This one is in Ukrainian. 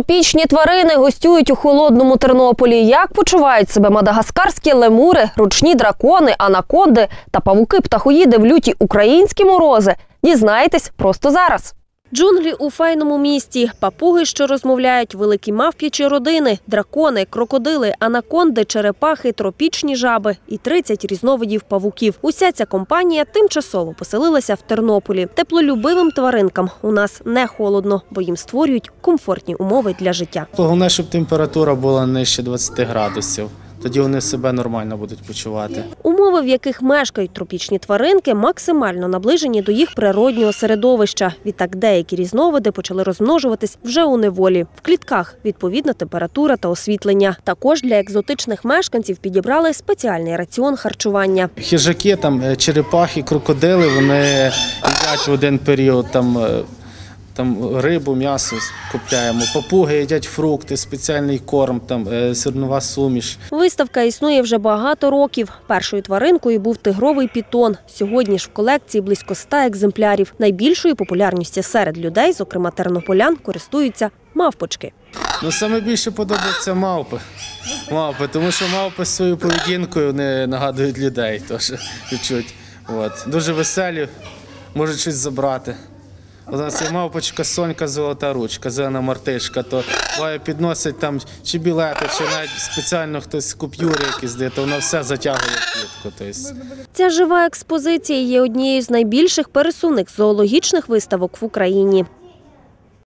Тропічні тварини гостюють у холодному Тернополі. Як почувають себе мадагаскарські лемури, ручні дракони, анаконди та павуки-птахоїди в люті українські морози? Дізнаєтесь просто зараз. Джунглі у файному місті, папуги, що розмовляють, великі мавп'ячі родини, дракони, крокодили, анаконди, черепахи, тропічні жаби і 30 різновидів павуків. Уся ця компанія тимчасово поселилася в Тернополі. Теплолюбивим тваринкам у нас не холодно, бо їм створюють комфортні умови для життя. Головне, щоб температура була нижче 20 градусів. Тоді вони себе нормально будуть почувати. Умови, в яких мешкають тропічні тваринки, максимально наближені до їх природнього середовища. Відтак деякі різновиди почали розмножуватись вже у неволі. В клітках відповідна температура та освітлення. Також для екзотичних мешканців підібрали спеціальний раціон харчування. Хижаки, там, е, черепахи, крокодили, вони їдять в один період там, е, там рибу, м'ясо купляємо. Папуги їдять фрукти, спеціальний корм, там, е, сирнова суміш. Виставка існує вже багато років. Першою тваринкою був тигровий пітон. Сьогодні ж в колекції близько 100 екземплярів. Найбільшою популярністю серед людей, зокрема тернополян, користуються мавпочки. Ну, саме більше подобаються мавпи. Мавпи, тому що мавпи своєю поведінкою не нагадують людей теж чуть-чуть. От. Дуже веселі, можуть щось забрати. У нас є мавпочка Сонька золота ручка, зелена мартишка, то буває підносить там чи білети, чи навіть спеціально хтось купюри якісь дає, то вона все затягує в клітку. Ця жива експозиція є однією з найбільших пересувних зоологічних виставок в Україні.